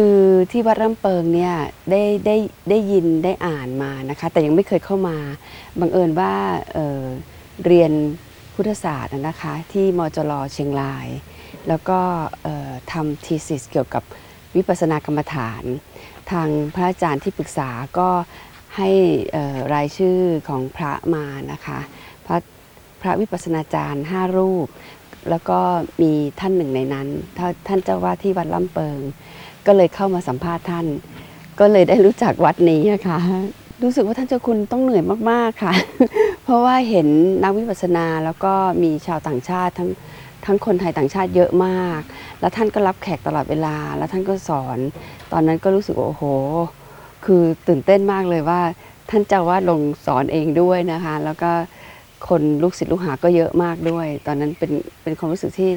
คือที่วัดร่ำเปิงเนี่ยได้ได้ได้ยินได้อ่านมานะคะ แต่ยังไม่เคยเข้ามาบังเอิญว่าเเรียนพุทธศาสตร์นะคะที่มจรเชียงราย แล้วก็ทำทีสิสเกี่ยวกับวิปัสสนากรรมฐาน ทางพระอาจารย์ที่ปรึกษาก็ให้รายชื่อของพระมานะคะพระพระวิปัสสนาจารย์ 5 รูป แล้วก็มีท่านหนึ่งในนั้นท่านท่านเจ้าว่าที่วัดล่ำเปิง ก็เลยเข้ามาสัมภาษณ์ท่าน ก็เลยได้รู้จักวัดนี้อะค่ะรู้สึกว่าท่านเจ้าคุณต้องเหนื่อยมากๆค่ะ เพราะว่าเห็นนักวิปัสสนาแล้วก็มีชาวต่างชาติทั้งทั้งคนไทยต่างชาติเยอะมาก แล้วท่านก็รับแขกตลอดเวลา แล้วท่านก็สอน ตอนนั้นก็รู้สึกว่าโอ้โห คือตื่นเต้นมากเลยว่า ท่านเจ้าว่าลงสอนเองด้วยนะคะ แล้วก็คนลูกศิษย์ลูกหาก็เยอะมากด้วย ตอนนั้นเป็นเป็นความรู้สึกที่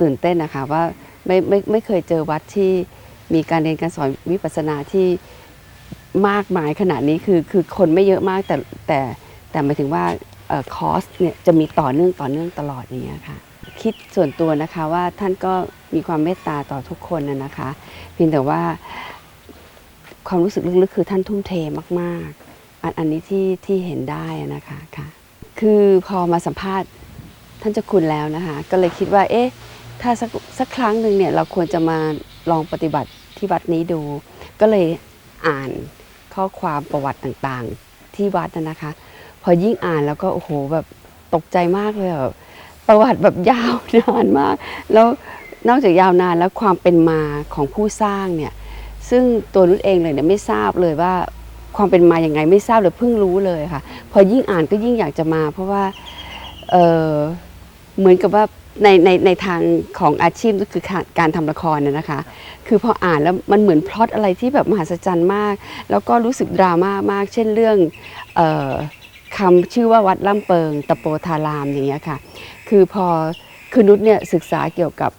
ตื่นเต้นนะคะว่า ไม่ไม่ไม่เคยเจอวัดที่มีการเรียนการสอนวิปัสสนาที่มากมายขนาดนี้คือคือคนไม่เยอะมากแต่แต่แต่หมายถึงว่าคอร์สเนี่ยจะมีต่อเนื่องต่อเนื่องตลอดอย่างเงี้ยค่ะ คิดส่วนตัวนะคะว่าท่านก็มีความเมตตาต่อทุกคนนะนะคะ เพียงแต่ว่าความรู้สึกลึกๆคือท่านทุ่มเทมาก ๆ อันอันนี้ที่ที่เห็นได้นะคะค่ะ คือพอมาสัมภาษณ์ท่านเจ้าคุณแล้วนะคะ ก็เลยคิดว่าเอ๊ะ ถ้าสักสักครั้งหนึ่งเนี่ยเราควรจะมาลองปฏิบัติที่วัดนี้ดู ก็เลยอ่านข้อความประวัติต่างๆ ที่วัดนะคะ พอยิ่งอ่านแล้วก็โอ้โหแบบตกใจมากเลยแบบประวัติแบบยาวนานมาก แล้วนอกจากยาวนานแล้วความเป็นมาของผู้สร้างเนี่ยซึ่งตัวนุชเองเลยเนี่ยไม่ทราบเลยว่าความเป็นมาอย่างไงไม่ทราบเลยเพิ่งรู้เลยค่ะ พอยิ่งอ่านก็ยิ่งอยากจะมา เพราะว่าเเหมือนกับว่า ในในในทางของอาชีพก็คือการการทำละครน่ะนะคะ คือพออ่านแล้วมันเหมือนพล็อตอะไรที่แบบมหัศจรรย์มาก แล้วก็รู้สึกดราม่ามาก เช่นเรื่องเออคำชื่อว่าวัดล่ำเปิงตะโปธารามอย่างเงี้ยค่ะ คือพอคือนุชเนี่ยศึกษาเกี่ยวกับ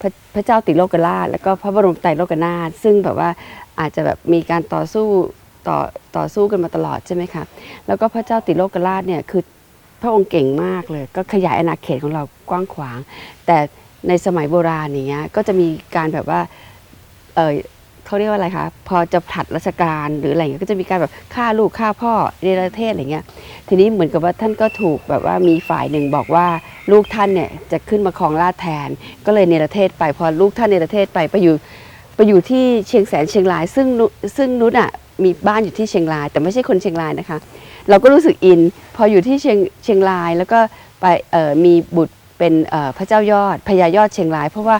พระพระเจ้าติโลกราช แล้วก็พระบรมไตรโลกนาถซึ่งแบบว่าอาจจะแบบมีการต่อสู้ต่อต่อสู้กันมาตลอดใช่ไหมคะแล้วก็พระเจ้าติโลกราชเนี่ยคือ พระองค์เก่งมากเลย ก็ขยายอาณาเขตของเรากว้างขวาง แต่ในสมัยโบราณอย่างเงี้ยก็จะมีการแบบว่าเออเขาเรียกว่าอะไรคะพอจะผลัดราชการหรืออะไรเงี้ยก็จะมีการแบบฆ่าลูกฆ่าพ่อในประเทศอะไรเงี้ยทีนี้เหมือนกับว่าท่านก็ถูกแบบว่ามีฝ่ายหนึ่งบอกว่าลูกท่านเนี่ยจะขึ้นมาครองราชแทน ก็เลยเนรเทศไปพอลูกท่านเนรเทศไปไปอยู่ไปอยู่ที่เชียงแสนเชียงราย ซึ่งนุซึ่งนุชอะมีบ้านอยู่ที่เชียงราย แต่ไม่ใช่คนเชียงรายนะคะ เราก็รู้สึกอิน พออยู่ที่เชียงเชียงรายแล้วก็ไปมีบุตรเป็นพระเจ้ายอดพญายอดเชียงราย เพราะว่า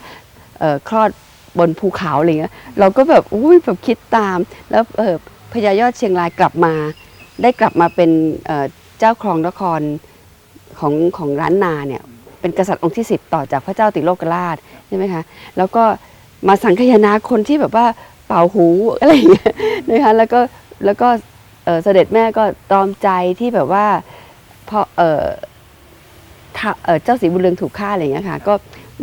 คลอดบนภูเขาอะไรเงี้ยเราก็แบบอุ้ยแบบคิดตาม แล้วพญายอดเชียงรายกลับมา ได้กลับมาเป็นเจ้าครองนครของของร้านนาเนี่ยเป็นกษัตริย์องค์ที่ 10 ต่อจากพระเจ้าติโลกราชใช่ไหมคะแล้วก็มาสังคายนาคนที่แบบว่าเป่าหูอะไรอย่างเงี้ยนะคะแล้วก็แล้วก็ เเสด็จแม่ก็ตอมใจที่แบบว่าพอเออถ้าเอ่อเจ้าศรีบุญเรืองถูกฆ่าอะไรอย่างเงี้ยค่ะก็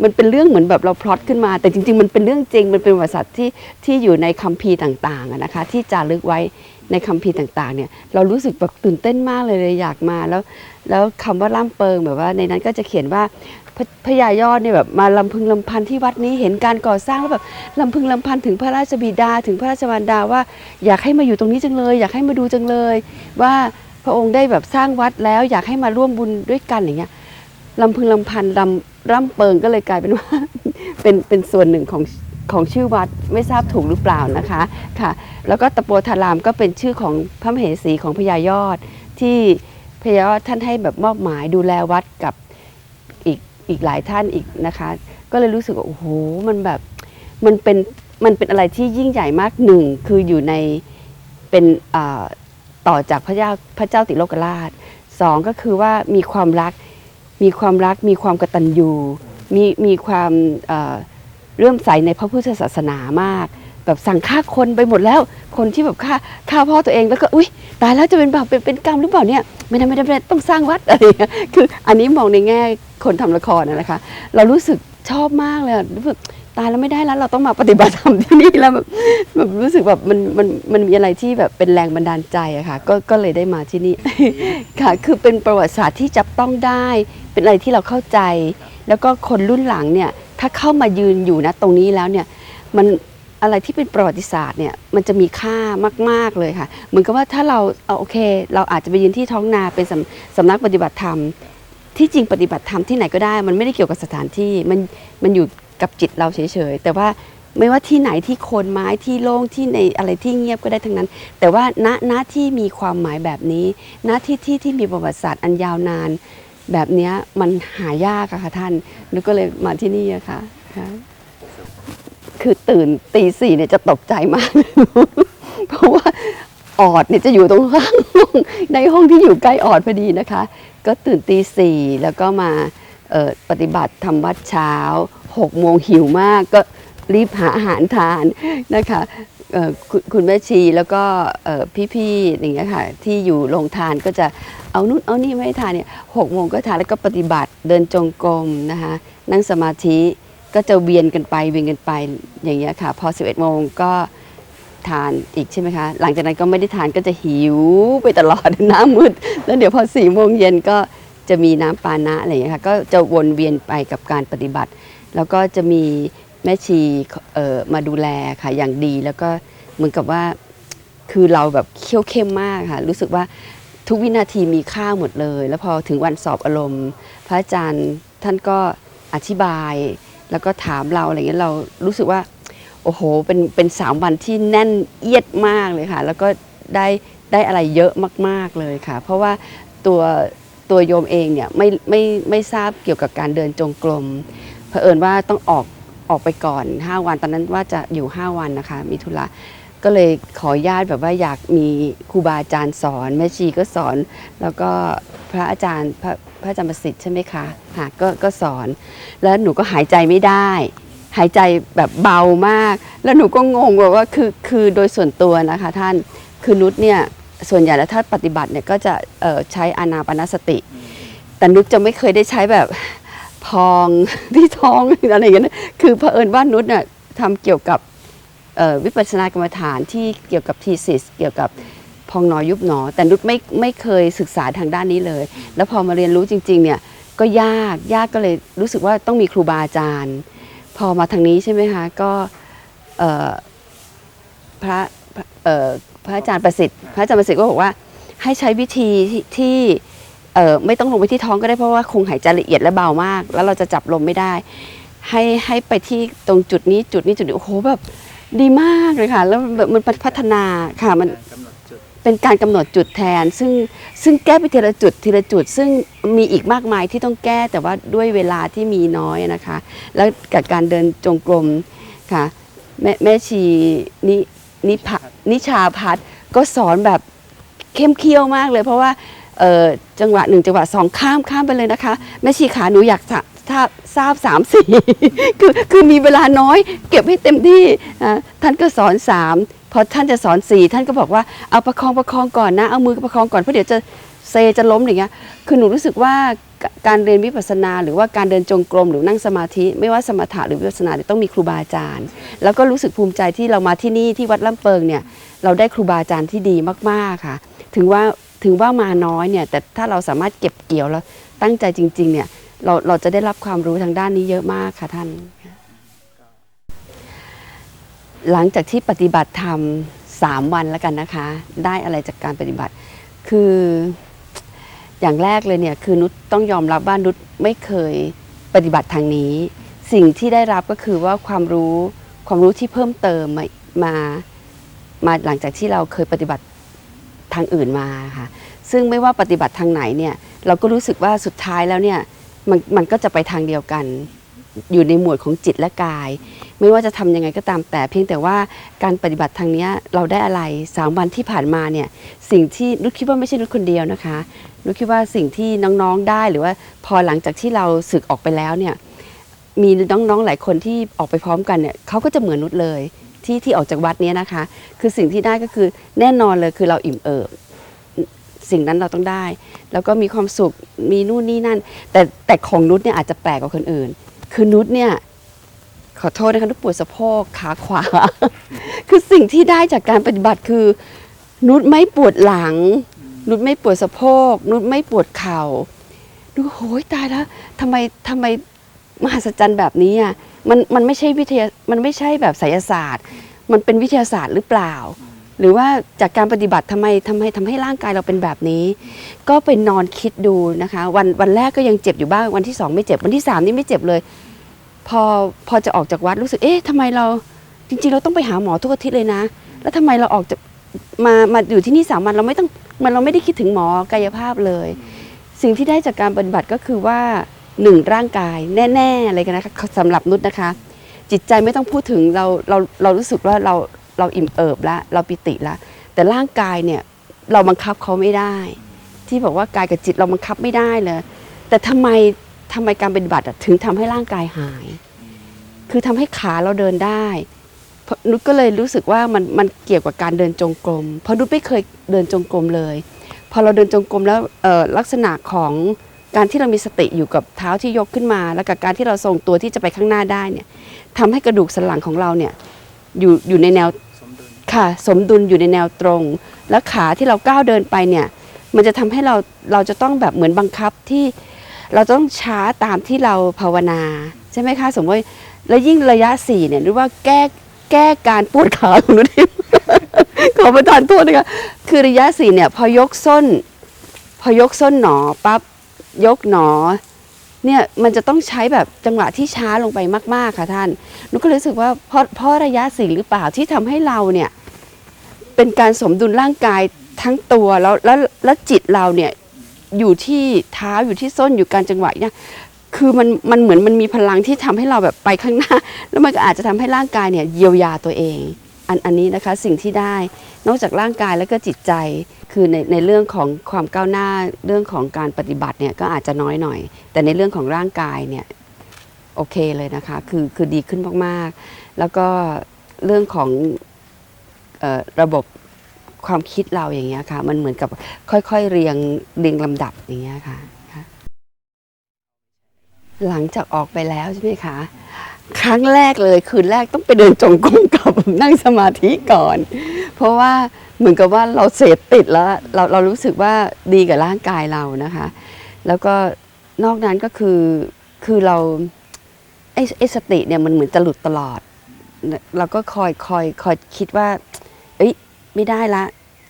มันเป็นเรื่องเหมือนแบบเราพล็อตขึ้นมา แต่จริง ๆ มันเป็นเรื่องจริงมันเป็นประวัติศาสตร์ที่ที่อยู่ในคัมภีร์ต่างๆนะคะ ที่จารึกไว้ ในคัมภีร์ต่างๆเนี่ยเรารู้สึกแบบตื่นเต้นมากเลยเลยอยากมาแล้ว แล้วคำว่าล่ำเปิงแบบว่าในนั้นก็จะเขียนว่าพระพญายอดเนี่ยแบบมาลำพึงลำพันที่วัดนี้เห็นการก่อสร้างแล้วแบบลำพึงลำพันถึงพระราชบิดาถึงพระราชมารดาว่า อยากให้มาอยู่ตรงนี้จังเลย อยากให้มาดูจังเลย ว่าพระองค์ได้แบบสร้างวัดแล้ว อยากให้มาร่วมบุญด้วยกันอย่างเงี้ยลำพึงลำพันลำร่ำเปิงก็เลยกลายเป็นว่าเป็นเป็นส่วนหนึ่งของ ของชื่อวัดไม่ทราบถูกหรือเปล่านะคะค่ะ แล้วก็ตะโปธารามก็เป็นชื่อของพระมเหสีของพญายอด ที่พญายอดท่านให้แบบมอบหมายดูแลวัดกับอีกอีกหลายท่านอีกนะคะ ก็เลยรู้สึกว่าโอ้โหมันแบบมันเป็นมันเป็นอะไรที่ยิ่งใหญ่มากหนึ่งคืออยู่ในเป็นอ่าต่อจากพระเจ้าพระเจ้าติโลกราชสองก็คือว่ามีความรักมีความรักมีความกตัญญูมีมีความ เริ่มใส่ในพระพุทธศาสนามาก แบบสั่งฆ่าคนไปหมดแล้ว คนที่แบบฆ่าฆ่าพ่อตัวเองแล้วก็อุ้ยตายแล้วจะเป็นบาปเป็นเป็นกรรมหรือเปล่าเนี่ยไม่ได้ไม่ได้ไม่ได้ต้องสร้างวัดอะไรเงี้ยคืออันนี้มองในแง่คนทำละครนะนะคะ เรารู้สึกชอบมากเลยรู้สึกตายแล้วไม่ได้แล้วเราต้องมาปฏิบัติธรรมที่นี่แล้วแบบแบบรู้สึกแบบมันมันมันมีอะไรที่แบบเป็นแรงบันดาลใจอะค่ะก็ก็เลยได้มาที่นี่ ค่ะ คือเป็นประวัติศาสตร์ที่จับต้องได้ เป็นอะไรที่เราเข้าใจ แล้วก็คนรุ่นหลังเนี่ย ถ้าเข้ามายืนอยู่นะตรงนี้แล้วเนี่ยมันอะไรที่เป็นประวัติศาสตร์เนี่ยมันจะมีค่ามาก ๆเลยค่ะ เหมือนกับว่าถ้าเราเอาโอเค เราอาจจะไปยืนที่ท้องนาเป็นสำสำนักปฏิบัติธรรม ที่จริงปฏิบัติธรรมที่ไหนก็ได้ มันไม่ได้เกี่ยวกับสถานที่มันมันอยู่กับจิตเราเฉยๆแต่ว่าไม่ว่าที่ไหนที่โคนไม้ที่โล่งที่ในอะไรที่เงียบก็ได้ทั้งนั้น แต่ว่าณณที่มีความหมายแบบนี้ณที่ที่ที่มีประวัติศาสตร์อันยาวนาน แบบนี้มันหายากอะค่ะท่านนุก็เลยมาที่นี่อะค่ะ คือตื่นตีสี่เนี่ยจะตกใจมาก เพราะว่าออดเนี่ยจะอยู่ตรงข้างห้องในห้องที่อยู่ใกล้ออดพอดีนะคะ ก็ตื่นตีสี่แล้วก็มาปฏิบัติทำวัดเช้าหกโมงหิวมากก็รีบหาอาหารทานนะคะ คุณคุณแม่ชีแล้วก็พี่ๆอย่างเงี้ยค่ะที่อยู่โรงทานก็จะเอานู่นเอานี่ไม่ให้ทานเนี่ยหกโมงก็ทานแล้วก็ปฏิบัติเดินจงกรมนะคะนั่งสมาธิก็จะเวียนกันไปเวียนกันไปอย่างเงี้ยค่ะ พอ 11โมงก็ทานอีกใช่ไหมคะ หลังจากนั้นก็ไม่ได้ทานก็จะหิวไปตลอดหน้ามืด แล้วเดี๋ยวพอ4โมงเย็นก็จะมีน้ำปานะอะไรอย่างเงี้ยค่ะก็จะวนเวียนไปกับการปฏิบัติ แล้วก็จะมี แม่ชีมาดูแลค่ะอย่างดีแล้วก็เหมือนกับว่าคือเราแบบเขี้ยวเข้มมากค่ะ รู้สึกว่าทุกวินาทีมีค่าหมดเลย แล้วพอถึงวันสอบอารมณ์ พระอาจารย์ท่านก็อธิบาย แล้วก็ถามเราอะไรเงี้ยเรารู้สึกว่า โอ้โหเป็นเป็นสามวันที่แน่นเอียดมากเลยค่ะ แล้วก็ได้ได้อะไรเยอะมาก ๆเลยค่ะ เพราะว่าตัวตัวโยมเองเนี่ยไม่ไม่ไม่ทราบเกี่ยวกับการเดินจงกรมเผอิญว่าต้องออก ออกไปก่อน 5 วันตอนนั้นว่าจะอยู่ 5 วันนะคะ มีธุระก็เลยขอญาตแบบว่าอยากมีครูบาอาจารย์สอน แม่ชีก็สอน แล้วก็พระอาจารย์พระพระอาจารย์ประสิทธิ์ใช่ไหมคะค่ะก็ก็สอน แล้วหนูก็หายใจไม่ได้ หายใจแบบเบามาก แล้วหนูก็งงแบบว่าคือคือโดยส่วนตัวนะคะท่านคือนุชเนี่ยส่วนใหญ่แล้วถ้าปฏิบัติเนี่ยก็จะใช้อานาปานสติ แต่นุชจะไม่เคยได้ใช้แบบ พองที่ท้องอะไรอย่างเงี้ยคือเผอิญว่านุชเนี่ยทำเกี่ยวกับวิปัสสนากรรมฐานที่เกี่ยวกับทีสิสเกี่ยวกับพองหนอยุบหนอ แต่นุชไม่ไม่เคยศึกษาทางด้านนี้เลย แล้วพอมาเรียนรู้จริง ๆ เนี่ยก็ยากยากก็เลยรู้สึกว่าต้องมีครูบาอาจารย์ พอมาทางนี้ใช่ไหมคะก็พระพระอาจารย์ประสิทธิ์ พระอาจารย์ประสิทธิ์ก็บอกว่าให้ใช้วิธีที่ที่ เอ่อไม่ต้องลงไปที่ท้องก็ได้เพราะว่าคงหายใจละเอียดและเบามาก แล้วเราจะจับลมไม่ได้ ให้ให้ไปที่ตรงจุดนี้จุดนี้จุดนี้โอ้โหแบบดีมากเลยค่ะ แล้วแบบมันพัฒนาค่ะมันเป็นการกำหนดจุดแทน ซึ่งซึ่งแก้ไปทีละจุดทีละจุด ซึ่งมีอีกมากมายที่ต้องแก้แต่ว่าด้วยเวลาที่มีน้อยนะคะ แล้วกับการเดินจงกรมค่ะ แม่แม่ชีนินิพนิชาพัฒน์ก็สอนแบบเข้มเคี่ยวมากเลย เพราะว่า จังหวะหนึ่งจังหวะสองข้ามข้ามไปเลยนะคะ แม่ชีขาหนูอยากทราบทราบสามสี่คือคือมีเวลาน้อย เก็บให้เต็มที่ท่านก็สอนสามพอท่านจะสอนสี่ท่านก็บอกว่าเอาประคองประคองก่อนนะ เอามือประคองก่อนเพราะเดี๋ยวจะเซจะล้มอย่างเงี้ยคือหนูรู้สึกว่าการเรียนวิปัสสนา หรือว่าการเดินจงกรมหรือนั่งสมาธิ ไม่ว่าสมถะหรือวิปัสสนาต้องมีครูบาอาจารย์ แล้วก็รู้สึกภูมิใจที่เรามาที่นี่ที่วัดลำเปิงเนี่ยเราได้ครูบาอาจารย์ที่ดีมากๆค่ะ ถึงว่า ถึงว่ามาน้อยเนี่ยแต่ถ้าเราสามารถเก็บเกี่ยวแล้วตั้งใจจริงๆเนี่ยเราเราจะได้รับความรู้ทางด้านนี้เยอะมากค่ะท่าน หลังจากที่ปฏิบัติธรรมสามวันแล้วกันนะคะ ได้อะไรจากการปฏิบัติ คืออย่างแรกเลยเนี่ยคือนุชต้องยอมรับว่านุชไม่เคยปฏิบัติทางนี้ สิ่งที่ได้รับก็คือว่าความรู้ความรู้ที่เพิ่มเติมมามามาหลังจากที่เราเคยปฏิบัติ ทางอื่นมาค่ะ ซึ่งไม่ว่าปฏิบัติทางไหนเนี่ยเราก็รู้สึกว่าสุดท้ายแล้วเนี่ยมันมันก็จะไปทางเดียวกัน อยู่ในหมวดของจิตและกาย ไม่ว่าจะทำยังไงก็ตามแต่ เพียงแต่ว่าการปฏิบัติทางนี้เราได้อะไรสามวันที่ผ่านมาเนี่ยสิ่งที่นุชคิดว่าไม่ใช่นุชคนเดียวนะคะนุชคิดว่าสิ่งที่น้องๆได้หรือว่าพอหลังจากที่เราสึกออกไปแล้วเนี่ยมีน้องๆหลายคนที่ออกไปพร้อมกันเนี่ยเขาก็จะเหมือนนุชเลย ที่ที่ออกจากวัดนี้นะคะ คือสิ่งที่ได้ก็คือแน่นอนเลยคือเราอิ่มเอิบสิ่งนั้นเราต้องได้ แล้วก็มีความสุขมีนู่นนี่นั่น แต่แต่ของนุชเนี่ยอาจจะแปลกกว่าคนอื่น คือนุชเนี่ยขอโทษนะคะนุชปวดสะโพกขาขวา คือสิ่งที่ได้จากการปฏิบัติคือ นุชไม่ปวดหลัง นุชไม่ปวดสะโพก นุชไม่ปวดเข่าดูโหยตายแล้วทำไมทำไมมหัศจรรย์แบบนี้อะ มันมันไม่ใช่วิทยามันไม่ใช่แบบไสยศาสตร์ มันเป็นวิทยาศาสตร์หรือเปล่า หรือว่าจากการปฏิบัติทำไมทำไมทำให้ร่างกายเราเป็นแบบนี้ ก็ไปนอนคิดดูนะคะ วันวันแรกก็ยังเจ็บอยู่บ้างวันที่สองไม่เจ็บวันที่สามนี่ไม่เจ็บเลย พอพอจะออกจากวัดรู้สึกเอ๊ะทำไมเราจริงๆ เราต้องไปหาหมอทุกอาทิตย์เลยนะ แล้วทำไมเราออกจากมามาอยู่ที่นี่สามวันเราไม่ต้องมันเราไม่ได้คิดถึงหมอกายภาพเลย สิ่งที่ได้จากการปฏิบัติก็คือว่า หนึ่งร่างกายแน่ๆเลยกันนะคะสำหรับนุชนะคะ จิตใจไม่ต้องพูดถึงเราเราเรารู้สึกว่าเราเราอิ่มเอิบแล้วเราปิติแล้วแต่ร่างกายเนี่ยเราบังคับเขาไม่ได้ ที่บอกว่ากายกับจิตเราบังคับไม่ได้เลย แต่ทำไมทำไมการปฏิบัติถึงทำให้ร่างกายหาย คือทำให้ขาเราเดินได้นุชก็เลยรู้สึกว่ามันมันเกี่ยวกับการเดินจงกรมเพราะนุชไม่เคยเดินจงกรมเลย พอเราเดินจงกรมแล้วลักษณะของ การที่เรามีสติอยู่กับเท้าที่ยกขึ้นมา แล้วกับการที่เราทรงตัวที่จะไปข้างหน้าได้เนี่ยทำให้กระดูกสันหลังของเราเนี่ยอยู่อยู่ในแนวค่ะสมดุลอยู่ในแนวตรง แล้วขาที่เราก้าวเดินไปเนี่ยมันจะทำให้เราเราจะต้องแบบเหมือนบังคับที่เราต้องช้าตามที่เราภาวนา ใช่ไหมคะ สมมติแล้วยิ่งระยะสี่เนี่ยหรือว่าแก้แก้การปวดขาของนุทิมขอประทานโทษนะคะคือระยะสี่เนี่ยพอยกส้น พอยกส้นหนอปั๊บ ยกหนอเนี่ยมันจะต้องใช้แบบจังหวะที่ช้าลงไปมาก ๆ ค่ะท่านหนูก็รู้สึกว่าเพราะเพราะระยะสี่หรือเปล่าที่ทำให้เราเนี่ยเป็นการสมดุลร่างกายทั้งตัวแล้วแล้วแล้วจิตเราเนี่ยอยู่ที่เท้าอยู่ที่ส้นอยู่การจังหวะเนี่ยคือมันมันเหมือนมันมีพลังที่ทำให้เราแบบไปข้างหน้า แล้วมันก็อาจจะทำให้ร่างกายเนี่ยเยียวยาตัวเอง อันอันนี้นะคะสิ่งที่ได้นอกจากร่างกายแล้วก็จิตใจคือในในเรื่องของความก้าวหน้าเรื่องของการปฏิบัติเนี่ยก็อาจจะน้อยหน่อย แต่ในเรื่องของร่างกายเนี่ยโอเคเลยนะคะคือคือดีขึ้นมากๆ แล้วก็เรื่องของออระบบความคิดเราอย่างเงี้ยค่ะ มันเหมือนกับค่อยๆเรียงเรียงลำดับอย่างเงี้ยค่ะค่ะหลังจากออกไปแล้วใช่ไหมคะ ครั้งแรกเลยคืนแรกต้องไปเดินจงกรมกับนั่งสมาธิก่อน เพราะว่าเหมือนกับว่าเราเสพติดแล้วเราเรารู้สึกว่าดีกับร่างกายเรานะคะ แล้วก็นอกนั้นก็คือคือเราไอ้ไอ้สติเนี่ยมันเหมือนจะหลุดตลอด เราก็คอยคอยคอยคิดว่า เอ้ยไม่ได้ละ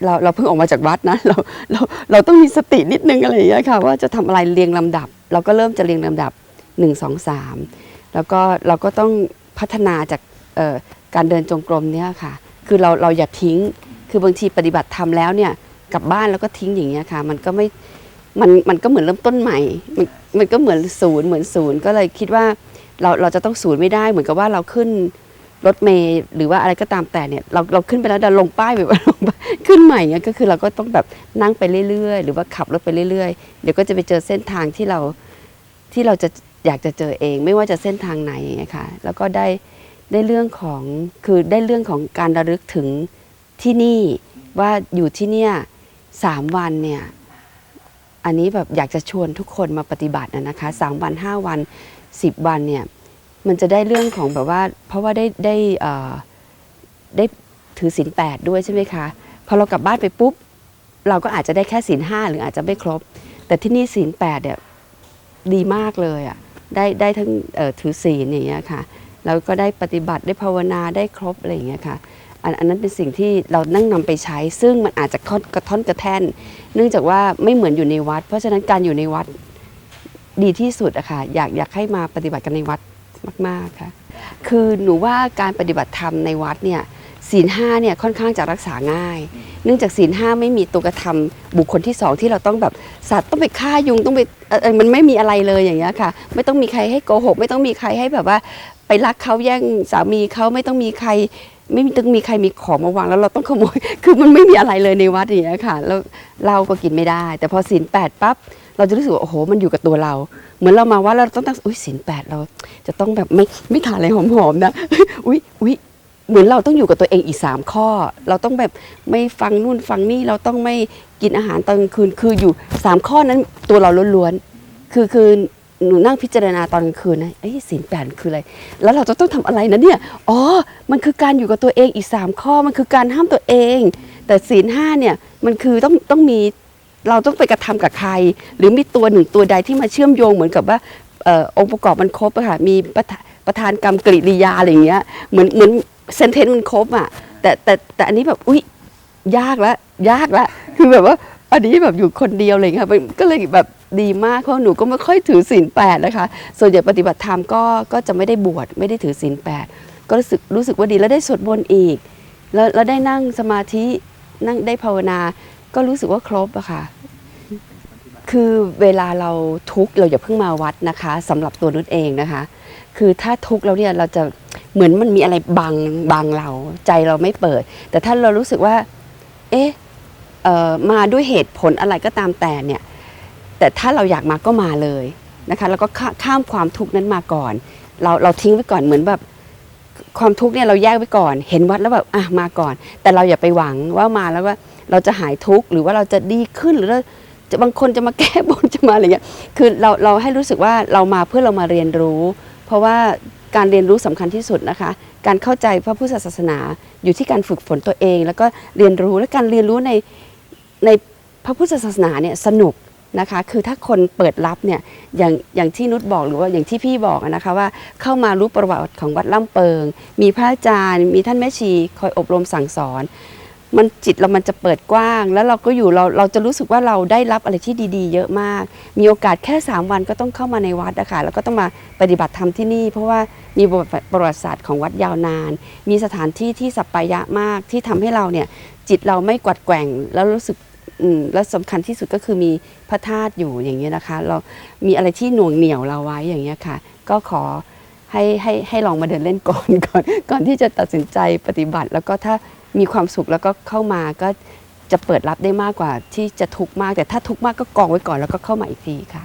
เราเราเพิ่งออกมาจากวัดนะเราเราเราต้องมีสตินิดนึงอะไรอย่างเงี้ยค่ะว่าจะทำอะไรเรียงลำดับ เราก็เริ่มจะเรียงลำดับหนึ่งสองสาม แล้วก็เราก็ต้องพัฒนาจากการเดินจงกรมเนี่ยค่ะ คือเราเราอย่าทิ้ง คือบางทีปฏิบัติทำแล้วเนี่ยกลับบ้านแล้วก็ทิ้งอย่างเงี้ยค่ะ มันก็ไม่มันมันก็เหมือนเริ่มต้นใหม่ มันมันก็เหมือนศูนย์เหมือนศูนย์ก็เลยคิดว่าเราเราจะต้องศูนย์ไม่ได้เหมือนกับว่าเราขึ้นรถเมย์หรือว่าอะไรก็ตามแต่เนี่ยเราเราขึ้นไปแล้วดันลงป้ายแบบว่าลงขึ้นใหม่เนี่ยก็คือเราก็ต้องแบบนั่งไปเรื่อยๆ หรือว่าขับรถไปเรื่อยๆ เดี๋ยวก็จะไปเจอเส้นทางที่เราที่เราจะ อยากจะเจอเองไม่ว่าจะเส้นทางไหนอย่างเงี้ยค่ะแล้วก็ได้ได้เรื่องของคือได้เรื่องของการระลึกถึงที่นี่ว่าอยู่ที่เนี่ยสามวันเนี่ยอันนี้แบบอยากจะชวนทุกคนมาปฏิบัตินะคะสามวันห้าวันสิบวันเนี่ยมันจะได้เรื่องของแบบว่าเพราะว่าได้ได้เอ่อได้ถือศีลแปดด้วยใช่ไหมคะพอเรากลับบ้านไปปุ๊บ เราก็อาจจะได้แค่ศีลห้าหรืออาจจะไม่ครบ แต่ที่นี่ศีลแปดเนี่ยดีมากเลยอะ ได้ได้ทั้งถือศีลอย่างเงี้ยค่ะแล้วก็ได้ปฏิบัติได้ภาวนาได้ครบอะไรอย่างเงี้ยค่ะอันนั้นเป็นสิ่งที่เรานั่งนำไปใช้ ซึ่งมันอาจจะค่อนกระท่อนกระแท่น เนื่องจากว่าไม่เหมือนอยู่ในวัด เพราะฉะนั้นการอยู่ในวัดดีที่สุดอะค่ะอยากอยากให้มาปฏิบัติกันในวัดมาก ๆค่ะ คือหนูว่าการปฏิบัติธรรมในวัดเนี่ย ศีลห้าเนี่ยค่อนข้างจะรักษาง่าย เนื่องจากศีลห้าไม่มีตัวกระทำบุคคลที่สองที่เราต้องแบบสัตว์ต้องไปฆ่ายุงต้องไปอ่อเอ่อมันไม่มีอะไรเลยอย่างเงี้ยค่ะ ไม่ต้องมีใครให้โกหก ไม่ต้องมีใครให้แบบว่า ไปรักเขาแย่งสามีเขาไม่ต้องมีใคร ไม่ต้องมีใครมีของมาวางแล้วเราต้องขโมยคือมันไม่มีอะไรเลยในวัดอย่างเงี้ยค่ะแล้วเราก็กินไม่ได้ แต่พอศีลแปดปั๊บเราจะรู้สึกว่าโอ้โหมันอยู่กับตัวเรา เหมือนเรามาว่าเราต้องตั้งอุ้ยศีลแปดเราจะต้องแบบไม่ไม่ทานอะไรหอมๆนะอุ้ยอุ้ย เหมือนเราต้องอยู่กับตัวเองอีกสามข้อ เราต้องแบบไม่ฟังนู่นฟังนี่เราต้องไม่กินอาหารตอนกลางคืนคืออยู่สามข้อนั้นตัวเราล้วนๆคือคือหนูนั่งพิจารณาตอนกลางคืนนะเอ้ยศีลแปดคืออะไร แล้วเราจะต้องทำอะไรนะเนี่ย อ๋อ มันคือการอยู่กับตัวเองอีกสามข้อ มันคือการห้ามตัวเอง แต่ศีลห้าเนี่ย มันคือต้องต้องมี เราต้องไปกระทำกับใคร หรือมีตัวหนึ่งตัวใดที่มาเชื่อมโยงเหมือนกับว่าออองค์ประกอบมันครบอะค่ะ มีประธาประธานกรรมกริยาอะไรอย่างเงี้ย เหมือนเหมือน เซนเทนมันครบอะแต่แต่แต่อันนี้แบบอุ๊ยยากละยากละคือแบบว่าอันนี้แบบอยู่คนเดียวเลยค่ะมันก็เลยแบบดีมากเพราะหนูก็ไม่ค่อยถือศีลแปดนะคะ ส่วนใหญ่ปฏิบัติธรรมก็ก็จะไม่ได้บวชไม่ได้ถือศีลแปดก็รู้สึกรู้สึกว่าดีแล้วได้สวดมนต์อีก แล้วแล้วได้นั่งสมาธินั่งได้ภาวนา ก็รู้สึกว่าครบอะค่ะ คือเวลาเราทุกข์เราอย่าเพิ่งมาวัดนะคะสำหรับตัวนุชเองนะคะ คือถ้าทุกข์แล้วเนี่ยเราจะ เหมือนมันมีอะไรบังบังเรา ใจเราไม่เปิด แต่ถ้าเรารู้สึกว่า เอ๊ะมาด้วยเหตุผลอะไรก็ตามแต่เนี่ย แต่ถ้าเราอยากมาก็มาเลยนะคะ แล้วก็ข้ามความทุกข์นั้นมาก่อน เราเราทิ้งไว้ก่อนเหมือนแบบความทุกข์เนี่ยเราแยกไว้ก่อน เห็นวัดแล้วแบบอะมาก่อน แต่เราอย่าไปหวังว่ามาแล้วว่าเราจะหายทุกข์หรือว่าเราจะดีขึ้นหรือเราจะบางคนจะมาแก้บนจะมาอะไรเงี้ย คือเราเราให้รู้สึกว่าเรามาเพื่อเรามาเรียนรู้ เพราะว่า การเรียนรู้สำคัญที่สุดนะคะ การเข้าใจพระพุทธศาสนาอยู่ที่การฝึกฝนตัวเอง แล้วก็เรียนรู้และการเรียนรู้ในในพระพุทธศาสนาเนี่ยสนุกนะคะ คือถ้าคนเปิดรับเนี่ยอย่างอย่างที่นุชบอกหรือว่าอย่างที่พี่บอกนะคะว่าเข้ามารู้ประวัติของวัดล่ำเปิง มีพระอาจารย์ มีท่านแม่ชีคอยอบรมสั่งสอน มันจิตเรามันจะเปิดกว้าง แล้วเราก็อยู่เราเราจะรู้สึกว่าเราได้รับอะไรที่ดีๆ เยอะมาก มีโอกาสแค่ 3 วันก็ต้องเข้ามาในวัดนะคะแล้วก็ต้องมาปฏิบัติธรรมที่นี่ เพราะว่ามีประวัติประวัติศาสตร์ของวัดยาวนาน มีสถานที่ที่สัปปายะมากที่ทำให้เราเนี่ยจิตเราไม่กวัดแกว่งแล้วรู้สึกอืมแล้วสำคัญที่สุดก็คือมีพระธาตุอยู่อย่างเงี้ยนะคะ เรามีอะไรที่หน่วงเหนี่ยวเราไว้อย่างเงี้ยค่ะ ก็ขอให้ให้ให้ลองมาเดินเล่นก่อนก่อนก่อนที่จะตัดสินใจปฏิบัติ แล้วก็ถ้า มีความสุขแล้วก็เข้ามาก็จะเปิดรับได้มากกว่าที่จะทุกข์มาก แต่ถ้าทุกข์มากก็กองไว้ก่อนแล้วก็เข้ามาอีกทีค่ะ